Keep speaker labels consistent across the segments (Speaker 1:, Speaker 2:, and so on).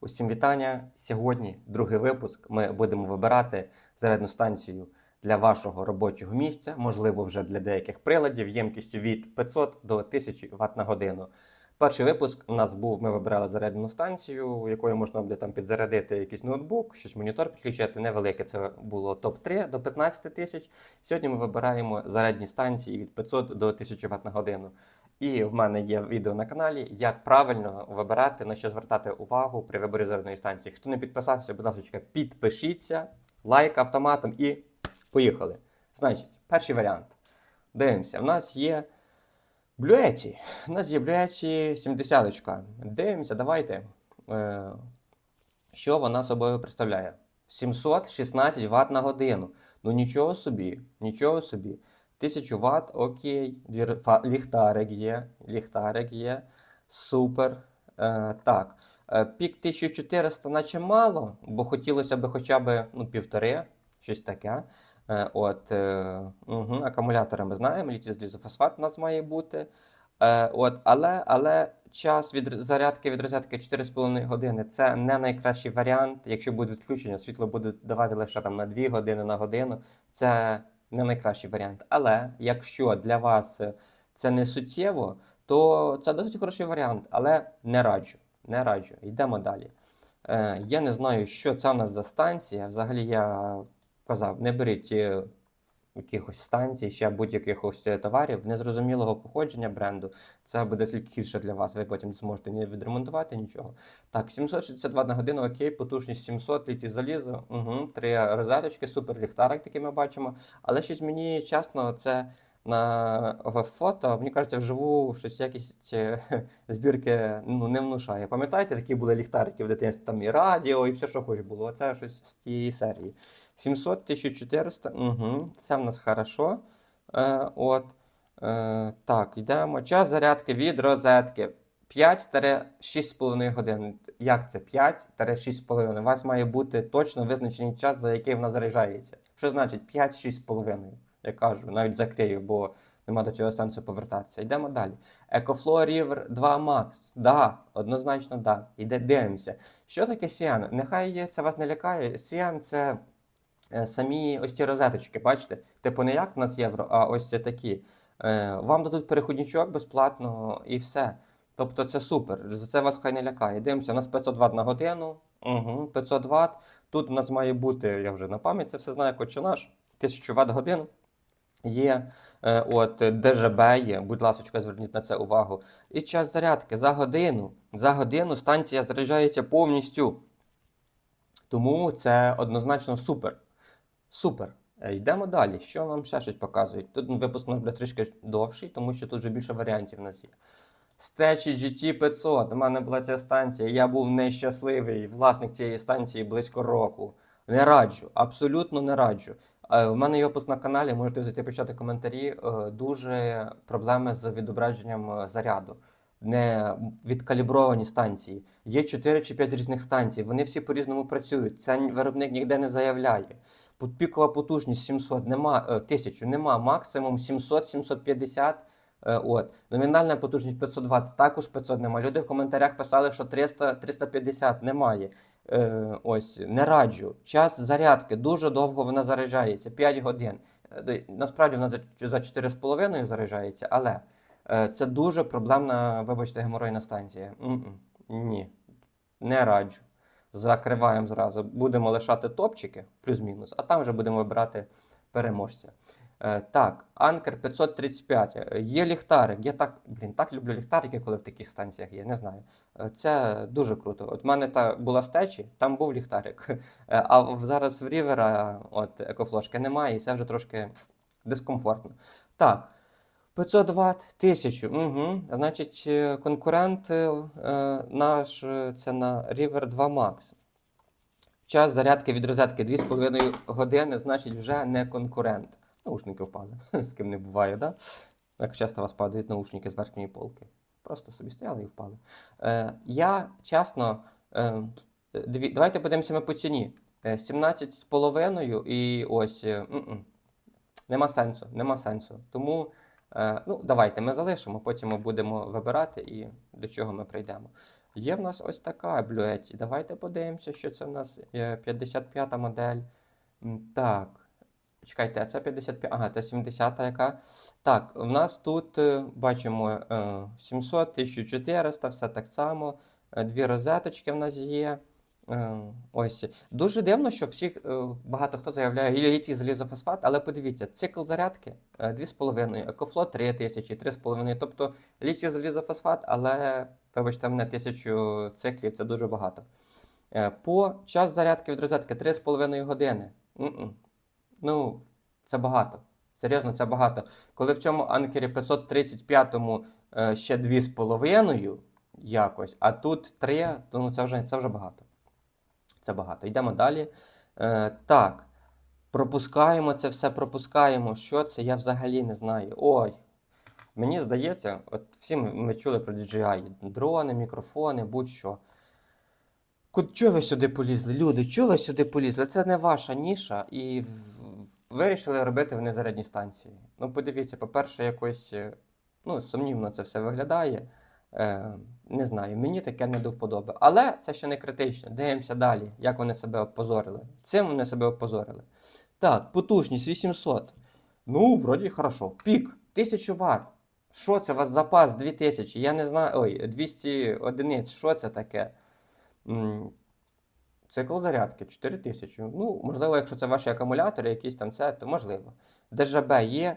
Speaker 1: Усім вітання. Сьогодні другий випуск. Ми будемо вибирати зарядну станцію для вашого робочого місця, можливо, вже для деяких приладів, ємкістю від 500 до 1000 Вт на годину. Перший випуск у нас був: ми вибирали зарядну станцію, якою можна буде там підзарядити якийсь ноутбук, щось монітор підключити. Невелике це було топ-3 до 15 тисяч. Сьогодні ми вибираємо зарядні станції від 500 до 1000 Вт на годину. І в мене є відео на каналі, як правильно вибирати, на що звертати увагу при виборі зарядної станції. Хто не підписався, будь ласка, підпишіться, лайк автоматом і поїхали. Значить, перший варіант. Дивимося, в нас є блюеті. У нас є блюеті 70. Дивимося, давайте. Е, що вона собою представляє? 716 Вт на годину. Ну нічого собі, нічого собі. 1000 Вт, окей, ліхтарик є, ліхтарик є, супер. Е, так, е, пік 1400 наче мало, бо хотілося б хоча б ну, півтори, щось таке. Е, от, е, угу, акумулятори ми знаємо, літій-залізофосфат у нас має бути. Е, от, але, але час від зарядки від розетки 4,5 години це не найкращий варіант. Якщо буде відключення, світло буде давати лише там на 2 години на годину. Це не найкращий варіант. Але якщо для вас е, це не суттєво, то це досить хороший варіант, але не раджу. Не раджу. Йдемо далі. Е, я не знаю, що це в нас за станція. Взагалі я казав, не беріть е, якихось станцій, ще будь-яких товарів незрозумілого походження бренду. Це буде тільки гірше для вас. Ви потім не зможете ні відремонтувати нічого. Так, 762 на годину, окей, потужність 700 літій залізо, угу, три розеточки, супер ліхтарик, такий ми бачимо. Але щось мені чесно, це на фото, мені кажеться, вживу щось якість е, збірки ну, не внушає. Пам'ятаєте, такі були ліхтарики в дитинстві, там і радіо, і все, що хоч було. Оце щось з тієї серії. 700, 1400, угу, це в нас хорошо. Е, от, е, так, йдемо. Час зарядки від розетки. 5-6,5 годин. Як це 5-6,5? У вас має бути точно визначений час, за який вона заряджається. Що значить 5-6,5? Я кажу, навіть закрию, бо нема до цього сенсу повертатися. Йдемо далі. EcoFlow River 2 Max. Да, однозначно да. Іде дивимося. Що таке Cian? Нехай це вас не лякає. Cian це самі ось ці розеточки, бачите? Типу не як в нас євро, а ось це такі. Е, Вам дадуть переходничок безплатно і все. Тобто це супер. За це вас хай не лякає. Дивимося, у нас 500 Вт на годину. Угу, 500 Вт. Тут у нас має бути, я вже на пам'ять це все знаю, коч наш, 1000 Вт годин. Є е, от ДЖБ є, будь ласка, зверніть на це увагу. І час зарядки за годину. За годину станція заряджається повністю. Тому це однозначно супер. Супер. Е, Йдемо далі. Що нам ще щось показують? Тут випуск у нас буде трішки довший, тому що тут вже більше варіантів у нас є. Стечі GT 500. У мене була ця станція. Я був нещасливий власник цієї станції близько року. Не раджу, абсолютно не раджу. Е, У мене є випуск на каналі, можете зайти почати коментарі. Е, Дуже проблеми з відображенням заряду. Не відкалібровані станції. Є 4 чи 5 різних станцій. Вони всі по-різному працюють. Це виробник ніде не заявляє. Пікова потужність 700, нема, е, 1000, нема, максимум 700-750. Е, От. Номінальна потужність 500 Вт, також 500 немає. Люди в коментарях писали, що 300, 350 немає. Е, ось, не раджу. Час зарядки дуже довго вона заряджається, 5 годин. Е, Насправді вона за, за 4,5 заряджається, але е, це дуже проблемна, вибачте, геморойна станція. М-м, Ні, не раджу. Закриваємо зразу. Будемо лишати топчики, плюс-мінус, а там вже будемо вибирати переможця. Е, так, Анкер 535. Е, Є ліхтарик. Я так, блін, так люблю ліхтарики, коли в таких станціях є. Не знаю. Е, Це дуже круто. От в мене та була стечі, там був ліхтарик. Е, А зараз в Рівера от екофлошки немає, і це вже трошки дискомфортно. Так. 500 Вт, 1000. Угу. Значить, е, конкурент е, е, наш це на River 2 Max. Час зарядки від розетки 2,5 години, значить, вже не конкурент. Наушники впали. З ким не буває, да? Як часто у вас падають наушники з верхньої полки. Просто собі стояли і впали. Е, я чесно, е, дві, давайте подивимося ми по ціні. Е, 17,5 і ось. м-м. Нема сенсу, нема сенсу. Тому ну, давайте ми залишимо, потім ми будемо вибирати і до чого ми прийдемо. Є в нас ось така блюеті. Давайте подивимося, що це в нас е, 55 модель. Так. Чекайте, а це 55. Ага, це 70 яка. Так, в нас тут е, бачимо е, 700, 1400, все так само. Е, Дві розеточки в нас є. Е, Ось. Дуже дивно, що всіх е, багато хто заявляє літій залізофосфат, але подивіться, цикл зарядки е, 2,5, екофло 3000, 3,5. Тобто літій залізофосфат, але, вибачте мене, 1000 циклів це дуже багато. Е, По час зарядки від розетки 3,5 години. М-м. Ну, це багато. Серйозно, це багато. Коли в цьому анкері 535-му е, ще 2,5 якось, а тут 3, то ну, це, вже, це вже багато. Це багато. Йдемо далі. Е, так. Пропускаємо це все, пропускаємо. Що це? Я взагалі не знаю. Ой. Мені здається, от всі ми, чули про DJI. Дрони, мікрофони, будь-що. Чого ви сюди полізли? Люди, чого ви сюди полізли? Це не ваша ніша, і вирішили робити вони зарядні станції. Ну, подивіться, по-перше, якось е, ну, сумнівно це все виглядає. Е, не знаю, мені таке не до вподоби. Але це ще не критично. Дивимося далі, як вони себе опозорили. Цим вони себе опозорили. Так, потужність 800. Ну, вроді хорошо. Пік 1000 Вт. Що це у вас запас 2000? Я не знаю. Ой, 200 одиниць. Що це таке? Цикл зарядки 4000. Ну, можливо, якщо це ваші акумулятори, якісь там це, то можливо. ДЖБ є.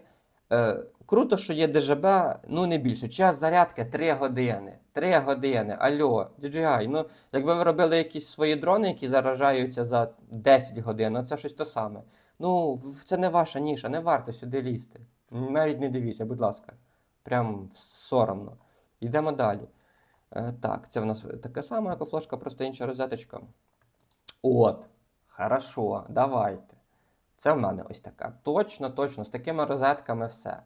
Speaker 1: Е, круто, що є ДЖБ, ну не більше. Час зарядки 3 години. 3 години. Алло, DJI. Ну, якби ви робили якісь свої дрони, які заражаються за 10 годин, це щось то саме. Ну, це не ваша ніша, не варто сюди лізти. Навіть не дивіться, будь ласка. Прям соромно. Йдемо далі. Е, так, це в нас таке саме, як флешка, просто інша розеточка. От, хорошо, давайте. Це в мене ось така. Точно, точно, з такими розетками все.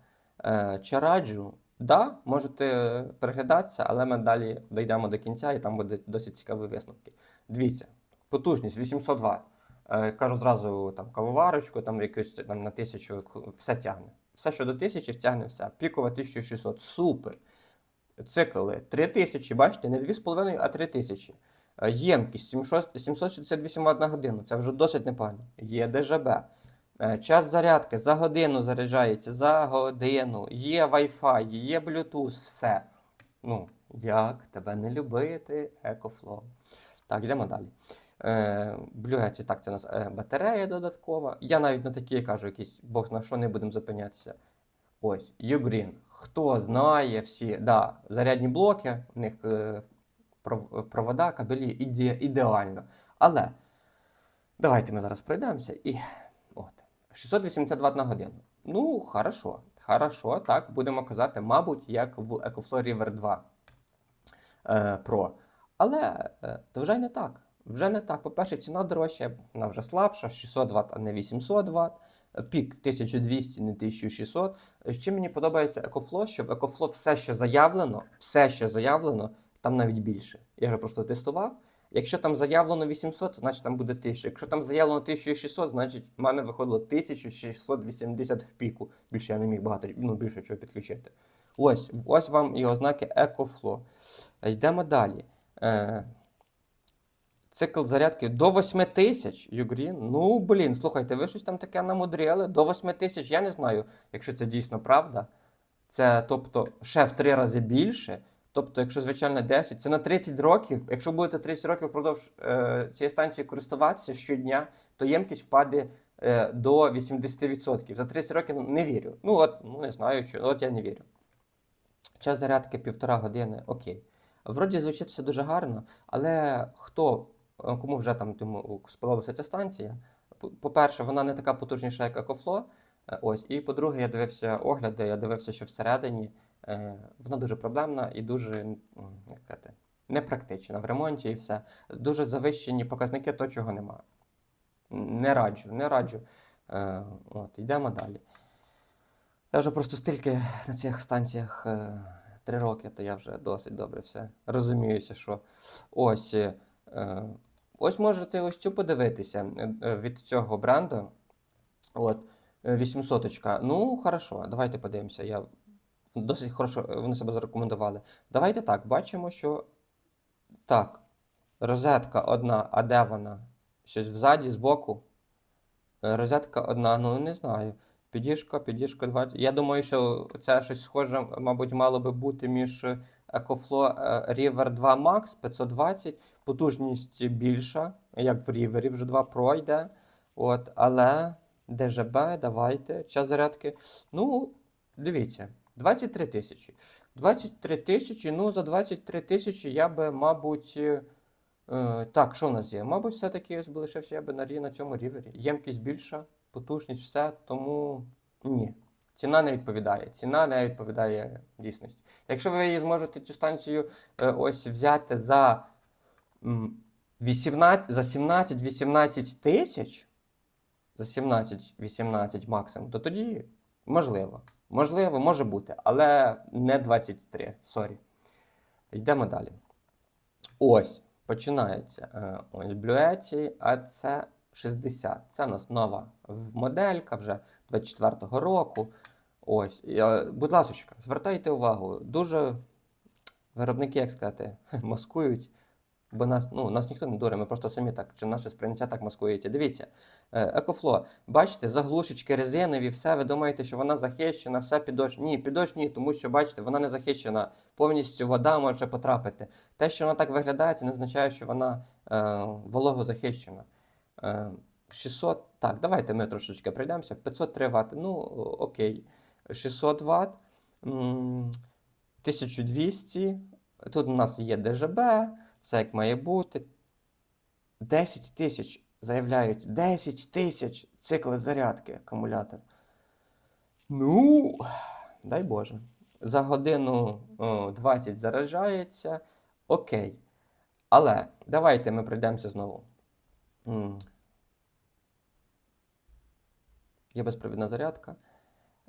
Speaker 1: Е, чи раджу? Да, можете переглядатися, але ми далі дійдемо до кінця і там буде досить цікаві висновки. Дивіться, потужність 800 Вт. Е, кажу зразу там кавоварочку, там якусь там, на 1000, все тягне. Все, що до 1000, тягне все. Пікова 1600. Супер. Цикли 3000, бачите, не 2,5, а 3000. Е, Ємкість 768 Вт на годину. Це вже досить непогано. Є ДЖБ. Е, Час зарядки за годину заряджається, за годину. Є Wi-Fi, є Bluetooth, все. Ну, як тебе не любити, EcoFlow. Так, йдемо далі. Е, так, це у нас е, батарея додаткова. Я навіть на такі кажу, якісь бог на що не будемо зупинятися. Ось, Ugreen. Хто знає всі, да, зарядні блоки, в них е, провода, кабелі іде, ідеально. Але давайте ми зараз пройдемося і. 680 Вт на годину. Ну, хорошо. Хорошо, так, будемо казати, мабуть, як в EcoFlow River 2 е, Pro. Але е, то вже не так. Вже не так. По-перше, ціна дорожча, вона вже слабша, 600 Вт, а не 800 Вт. Пік 1200, не 1600. Ще мені подобається EcoFlow, що в EcoFlow все, що заявлено, все, що заявлено, там навіть більше. Я вже просто тестував. Якщо там заявлено 800, значить там буде 1000. Якщо там заявлено 1600, значить в мене виходило 1680 в піку. Більше я не міг багато, ну більше чого підключити. Ось, ось вам і ознаки EcoFlow. Йдемо далі. Е, цикл зарядки до 8000 Ugreen. Ну, блін, слухайте, ви щось там таке намудрили. До 8000, я не знаю, якщо це дійсно правда. Це тобто ще в три рази більше. Тобто, якщо звичайно 10, це на 30 років. Якщо будете 30 років впродовж е, цієї станції користуватися щодня, то ємкість впаде е, до 80%. За 30 років ну, не вірю. Ну, от, ну не знаю, що, от я не вірю. Час зарядки півтора години, окей. Вроді звучить все дуже гарно, але хто, е, кому вже там тому сподобалася ця станція, по- по-перше, вона не така потужніша, як EcoFlow. е, Ось, і по-друге, я дивився огляди, я дивився, що всередині вона дуже проблемна і дуже як сказати, непрактична в ремонті і все. Дуже завищені показники, то чого нема. Не раджу, не раджу. Е, от, йдемо далі. Я вже просто стільки на цих станціях е, три роки, то я вже досить добре все розуміюся, що ось. е, е, ось можете ось цю подивитися е, е, від цього бренду. От, 800. Ну, хорошо, давайте подивимося. Я досить хорошо е, вони себе зарекомендували. Давайте так, бачимо, що Так. Розетка одна, а де вона? Щось взаді, збоку. Е, Розетка одна, ну не знаю. Підіжка, підіжка 20. Я думаю, що це щось схоже, мабуть, мало би бути між е, EcoFlow River 2 Max 520. Потужність більша, як в River вже 2 Pro йде. От, але ДЖБ, давайте. Час зарядки. Ну, дивіться, 23 тисячі. 23 тисячі, ну за 23 тисячі я би, мабуть. е, Е, так, що в нас є? Мабуть, все-таки ось лишився я би на, на цьому рівері. Ємкість більша, потужність, все, тому ні. Ціна не відповідає. Ціна не відповідає дійсності. Якщо ви її зможете цю станцію е, ось взяти за, 18, за 17-18 тисяч, за 17-18 максимум, то тоді можливо. Можливо, може бути, але не 23. Сорі. Йдемо далі. Ось. Починається е, ось Blue AC 60 Це у нас нова моделька вже 24-го року. Ось, будь ласка, звертайте увагу. Дуже виробники, як сказати, маскують, бо нас, ну, нас ніхто не дуре, ми просто самі так, чи наше сприйняття так маскується. Дивіться, е, EcoFlow, бачите, заглушечки резинові, все, ви думаєте, що вона захищена, все під дощ. Ні, під дощ ні, тому що, бачите, вона не захищена. Повністю вода може потрапити. Те, що вона так виглядає, це не означає, що вона е, вологозахищена. Е, 600, так, давайте ми трошечки пройдемося. 503 Вт, ну окей. 600 Вт, 1200. Тут у нас є ДЖБ, все як має бути. 10 тисяч заявляють, 10 тисяч цикли зарядки акумулятор. Ну, дай Боже. За годину о, 20 заражається. Окей. Але давайте ми пройдемося знову. Є безпровідна зарядка.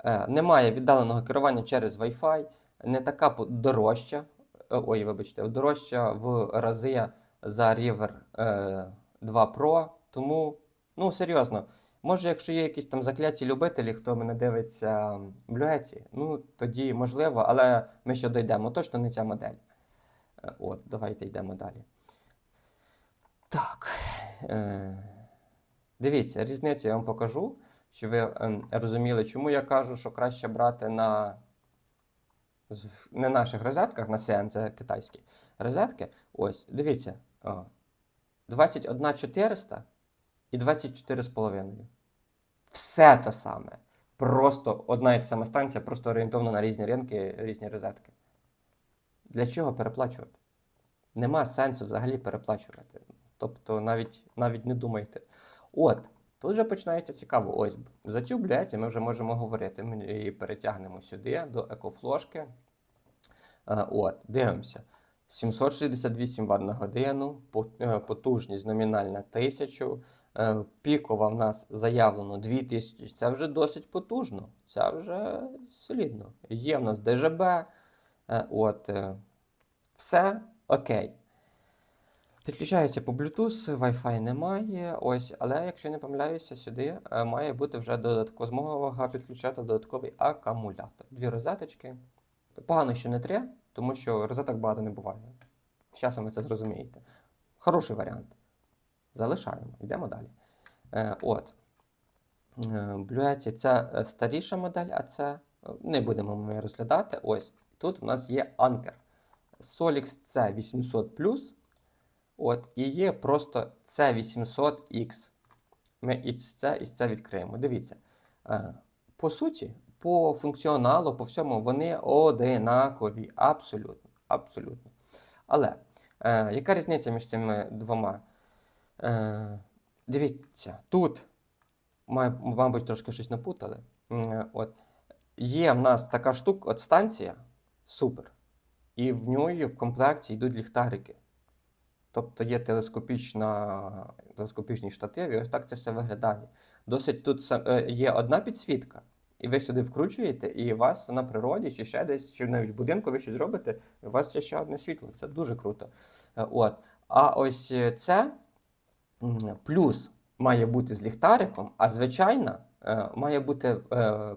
Speaker 1: Е, немає віддаленого керування через Wi-Fi. Не така дорожча. Е, Ой, вибачте, дорожча в рази за River е, 2 Pro. Тому, ну, серйозно. Може, якщо є якісь там закляті любителі, хто мене дивиться в Блюеті, ну тоді можливо, але ми ще дійдемо. Точно не ця модель. Е, От, давайте йдемо далі. Так. Е, дивіться, різницю я вам покажу, щоб ви ем, розуміли, чому я кажу, що краще брати на не наших розетках, на CN, це китайські розетки. Ось, дивіться. О, 21 400 і 24,5. Все те саме. Просто одна і та сама станція, просто орієнтовно на різні ринки, різні розетки. Для чого переплачувати? Нема сенсу взагалі переплачувати. Тобто навіть, навіть не думайте. От, тут вже починається цікаво. Ось за цю бляті ми вже можемо говорити. Ми її перетягнемо сюди до екофлошки. Е, От, дивимося. 768 Вт на годину, е, потужність номінальна 1000, е, пікова в нас заявлено 2000. Це вже досить потужно, це вже солідно. Є в нас ДЖБ, от, все окей. Підключається по Bluetooth, Wi-Fi немає. Ось, але якщо не помиляюся, сюди е, має бути вже додаткова змога підключати додатковий акумулятор. Дві розеточки. Погано, що не три, тому що розеток багато не буває. З часом ви це зрозумієте. Хороший варіант. Залишаємо, йдемо далі. Е, от. Е, Bluetooth це старіша модель, а це е, не будемо ми розглядати. Ось тут в нас є Anker. Solix C800 От, і є просто C800X. Ми із це, із це відкриємо. Дивіться. Е, По суті, по функціоналу, по всьому, вони одинакові. Абсолютно. Абсолютно. Але е, яка різниця між цими двома? Е, дивіться, тут, мабуть, трошки щось напутали. Е, От, є в нас така штука, от станція, супер. І в ній в комплекті йдуть ліхтарики. Тобто є телескопічна, телескопічний штатив, і ось так це все виглядає. Досить тут е, є одна підсвітка, і ви сюди вкручуєте, і у вас на природі, чи ще десь, чи навіть в будинку ви щось зробите, і у вас є ще одне світло. Це дуже круто. Е, От. А ось е, це плюс має бути з ліхтариком, а звичайна має бути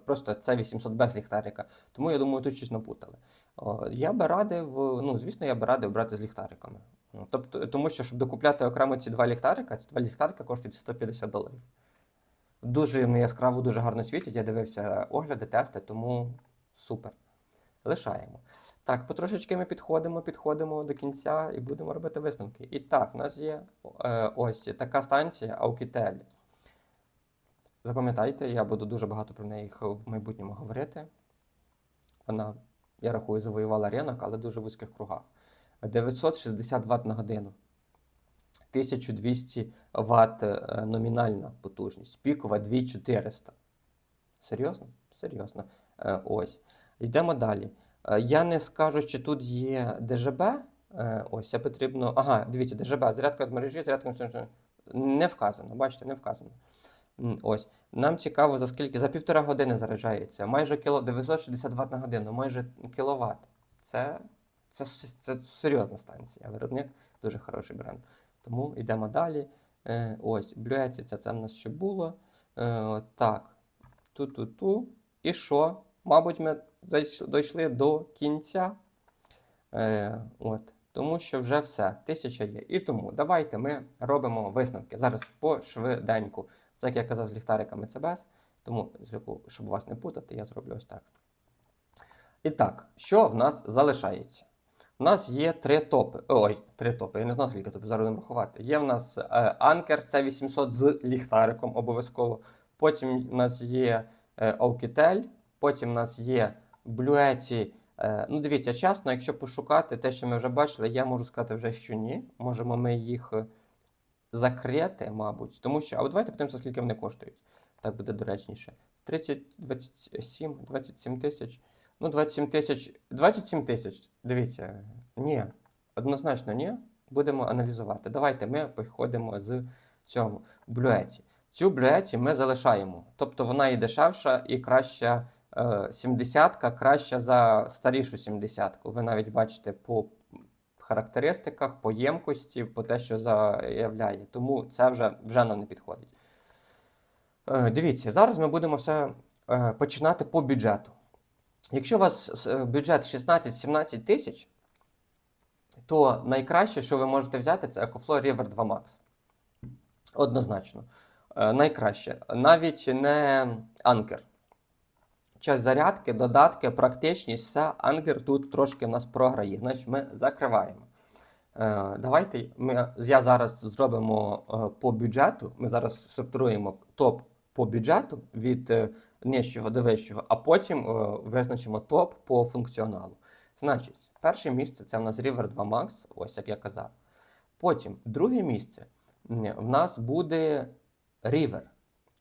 Speaker 1: просто це 800 без ліхтарика. Тому я думаю, тут щось напутали. Я би радив, ну, звісно, я би радив брати з ліхтариками. Тобто, тому що, щоб докупляти окремо ці два ліхтарика, ці два ліхтарика коштують 150 доларів. Дуже яскраво, дуже гарно світять. Я дивився огляди, тести, тому супер. Лишаємо. Так, потрошечки ми підходимо, підходимо до кінця і будемо робити висновки. І так, в нас є е, ось така станція Aukitel. Запам'ятайте, я буду дуже багато про неї в майбутньому говорити. Вона, я рахую, завоювала ринок, але дуже в вузьких кругах. 960 Вт на годину. 1200 Вт е, номінальна потужність. Пікова 2400. Серйозно? Серйозно. Е, Ось. Йдемо далі. Е, Я не скажу, чи тут є ДЖБ. Ось, це потрібно. Ага, дивіться, ДЖБ, зарядка від мережі, зарядка не вказано. Бачите, не вказано. Ось. Нам цікаво, за скільки? За півтора години заряджається. Майже кіло 960 Вт на годину, майже кіловат. Це, це, це серйозна станція. Виробник дуже хороший бренд. Тому йдемо далі. Е, ось, блюеці, це, це в нас ще було. Е, так. Ту-ту-ту. І що? Мабуть, ми дійшли до кінця. Е, от. Тому що вже все, тисяча є. І тому давайте ми робимо висновки. Зараз по швиденьку. Це як я казав з ліхтариками, без. Тому, щоб вас не путати, я зроблю ось так. І так, що в нас залишається? У нас є три топи. Ой, три топи. Я не знаю, скільки топів зараз будемо рахувати. Є в нас е, Anker C800 з ліхтариком обов'язково. Потім у нас є е, потім у нас є. Е, ну, дивіться, чесно, якщо пошукати те, що ми вже бачили, я можу сказати вже, що ні. Можемо ми їх закрити, мабуть. Тому що, а от давайте подивимося, скільки вони коштують. Так буде доречніше. 30, 27, 27 тисяч. Ну, 27 тисяч. 27 тисяч. Дивіться. Ні. Однозначно, ні. Будемо аналізувати. Давайте ми походимо з цьому блюеті. Цю блюеті ми залишаємо. Тобто вона і дешевша, і краща. е, 70-ка краща за старішу 70-ку. Ви навіть бачите по характеристиках, по ємкості, по те, що заявляє. Тому це вже, вже нам не підходить. Е, Дивіться, зараз ми будемо все е, починати по бюджету. Якщо у вас е, бюджет 16-17 тисяч, то найкраще, що ви можете взяти, це EcoFlow River 2 Max. Однозначно. Е, Найкраще. Навіть не Anker. Час зарядки, додатки, практичність, все. Anker тут трошки в нас програє. Значить, ми закриваємо. Е, Давайте ми, я зараз зробимо по бюджету. Ми зараз сортуємо топ по бюджету від нижчого до вищого, а потім е, визначимо топ по функціоналу. Значить, перше місце це в нас River 2 Max, ось як я казав. Потім друге місце в нас буде River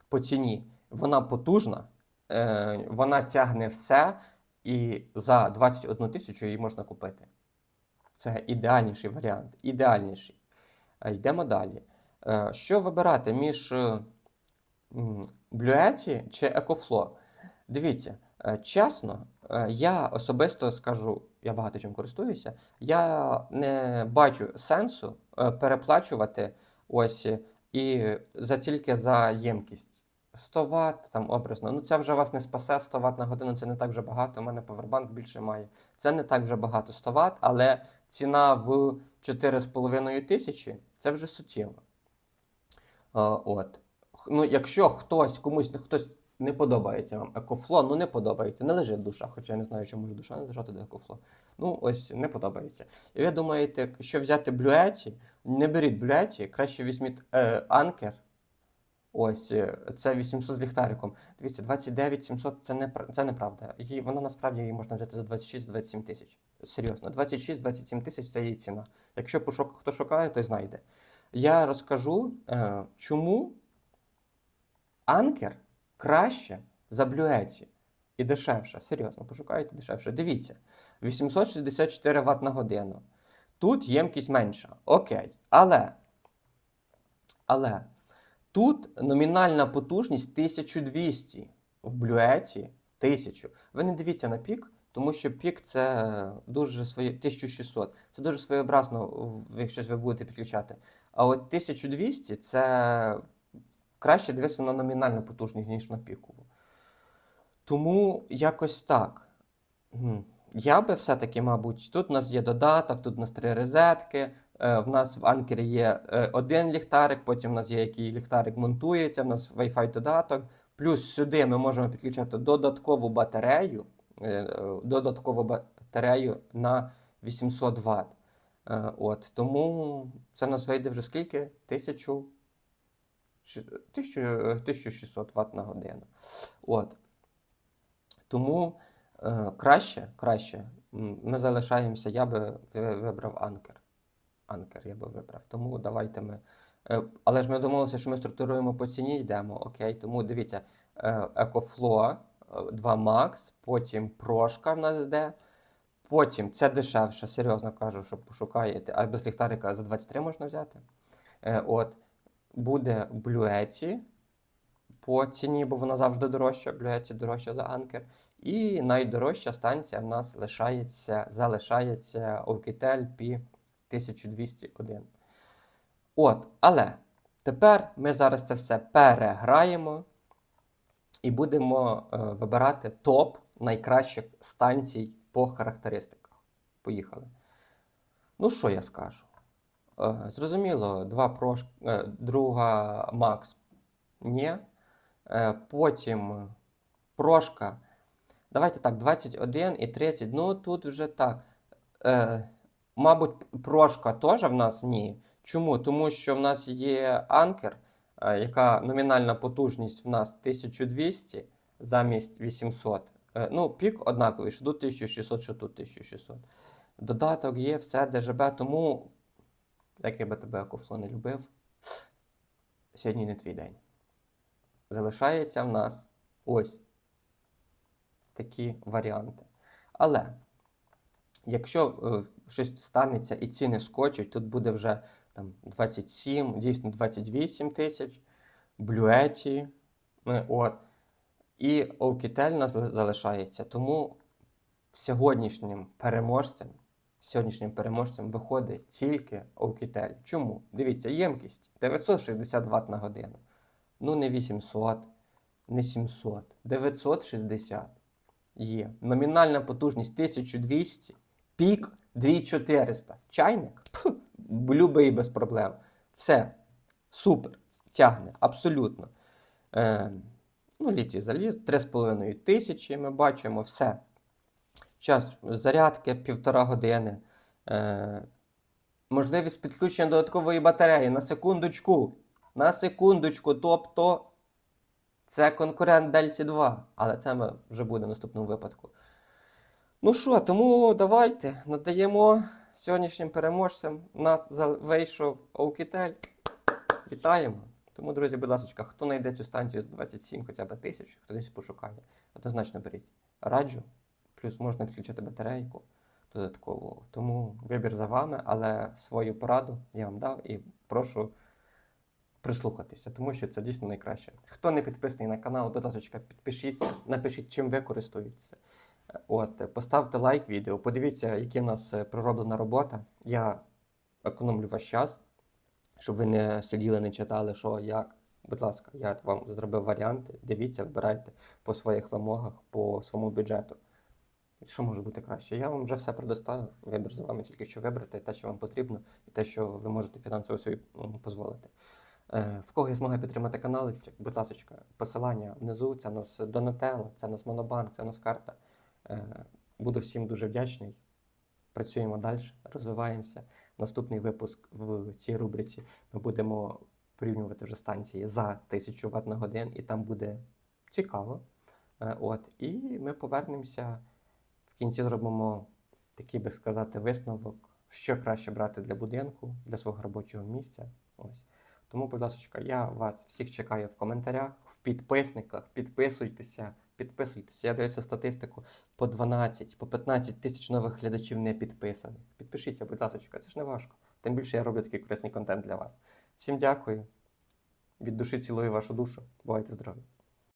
Speaker 1: по ціні. Вона потужна, е, вона тягне все, і за 21 тисячу її можна купити. Це ідеальніший варіант. Ідеальніший. Е, Йдемо далі. Що вибирати між Bluetti чи EcoFlow? Дивіться, е, чесно, е, я особисто скажу, я багато чим користуюся, я не бачу сенсу е, переплачувати ось і за тільки за ємкість. 100 Вт, там образно. Ну це вже вас не спасе 100 Вт на годину, це не так вже багато. У мене повербанк більше має. Це не так вже багато 100 Вт, але ціна в 4,5 тисячі це вже суттєво. От. Ну, якщо хтось комусь хтось не подобається вам екофло, ну не подобається, не лежить душа, хоча я не знаю, чому ж душа не лежати до екофло. Ну, ось не подобається. І ви думаєте, що взяти блюеті, не беріть блюеті, краще візьміть е, анкер. Ось е, це 800 з ліхтариком. Дивіться, 29 700 це не це неправда. Її, вона насправді її можна взяти за 26-27 тисяч. Серйозно, 26-27 тисяч це її ціна. Якщо пошук, хто шукає, той знайде. Я розкажу, е, чому анкер краще за блюеті і дешевше. Серйозно, пошукайте дешевше. Дивіться, 864 Вт на годину. Тут ємкість менша. Окей. Але. Але. Тут номінальна потужність 1200 в блюеті 1000. Ви не дивіться на пік, тому що пік це дуже своє 1600. Це дуже своєобразно, якщо ви будете підключати. А от 1200 це краще дивитися на номінальну потужність, ніж на пікову. Тому якось так. Я би все-таки, мабуть, тут у нас є додаток, тут у нас три розетки. Е, В нас в анкері є е, один ліхтарик, потім в нас є який ліхтарик монтується, в нас Wi-Fi додаток. Плюс сюди ми можемо підключати додаткову батарею, е, додаткову батарею на 800 Вт. От, тому це в нас вийде вже скільки? Тисячу, ши- тисячу, е, 1600 Вт на годину. От. Тому е, краще, краще. Ми залишаємося, я би вибрав анкер. Анкер я би вибрав. Тому давайте ми. е, Але ж ми домовилися, що ми структуруємо по ціні, йдемо. Окей. Тому дивіться, е, EcoFlow е, 2 Max, потім прошка в нас йде. Потім це дешевше, серйозно кажу, що пошукаєте, а без ліхтарика за 23 можна взяти. Е, от, буде Блюеті по ціні, бо вона завжди дорожча, Блюеті дорожча за анкер. І найдорожча станція в нас лишається, залишається Oukitel P1201. От, але тепер ми зараз це все переграємо і будемо е, вибирати топ найкращих станцій по характеристиках. Поїхали. Ну, що я скажу? Е, зрозуміло, два прош... е, друга Макс. Ні. Е, потім прошка. Давайте так, 21 і 30. Ну, тут вже так. Мабуть, прошка теж в нас ні. Чому? Тому що в нас є анкер, яка номінальна потужність в нас 1200 замість 800. Е, ну, пік однаковий, що тут 1600, що тут 1600. Додаток є, все ДЖБ, тому, як я би тебе Кофло не любив, сьогодні не твій день. Залишається в нас ось такі варіанти. Але якщо е, щось станеться і ціни скочуть, тут буде вже там 27, дійсно 28 тисяч, блюеті, е, от, і Oukitel нас залишається. Тому сьогоднішнім переможцем, сьогоднішнім переможцем виходить тільки Oukitel. Чому? Дивіться, ємкість 960 Вт на годину. Ну, не 800, не 700, 960 є. Номінальна потужність 1200, пік 2400. Чайник? Пх, любий без проблем. Все. Супер. Тягне. Абсолютно. Е, ну, літій заліз, 3,5 тисячі ми бачимо, все. Час зарядки півтора години. Е, можливість підключення додаткової батареї. На секундочку. На секундочку. Тобто це конкурент Delta 2, але це ми вже буде в наступному випадку. Ну що, тому давайте надаємо сьогоднішнім переможцям. У нас вийшов Oukitel. Вітаємо. Тому, друзі, будь ласка, хто знайде цю станцію за 27 хоча б тисяч, хто десь пошукає, однозначно беріть. Раджу. Плюс можна підключити батарейку додаткову. Тому вибір за вами, але свою пораду я вам дав і прошу прислухатися, тому що це дійсно найкраще. Хто не підписаний на канал, будь ласка, підпишіться, напишіть, чим ви користуєтеся. От, поставте лайк відео, подивіться, яка в нас е, пророблена робота. Я економлю ваш час, щоб ви не сиділи, не читали, що як. Будь ласка, я вам зробив варіанти. Дивіться, вибирайте по своїх вимогах, по своєму бюджету. Що може бути краще? Я вам вже все предоставив. Вибір за вами тільки що вибрати те, що вам потрібно, і те, що ви можете фінансово собі дозволити. Е, В кого є змога підтримати канал, будь ласка, посилання внизу. Це в нас Donatello, це в нас Монобанк, це в нас карта. Е, Буду всім дуже вдячний. Працюємо далі, розвиваємося. Наступний випуск в цій рубриці ми будемо порівнювати вже станції за 1000 Вт на годин, і там буде цікаво. Е, От, і ми повернемося кінці зробимо такий, би сказати, висновок, що краще брати для будинку, для свого робочого місця. Ось. Тому, будь ласка, я вас всіх чекаю в коментарях, в підписниках. Підписуйтеся, підписуйтеся. Я дивлюся статистику по 12, по 15 тисяч нових глядачів не підписаних. Підпишіться, будь ласка, це ж не важко. Тим більше я роблю такий корисний контент для вас. Всім дякую. Від душі цілую вашу душу. Бувайте здорові!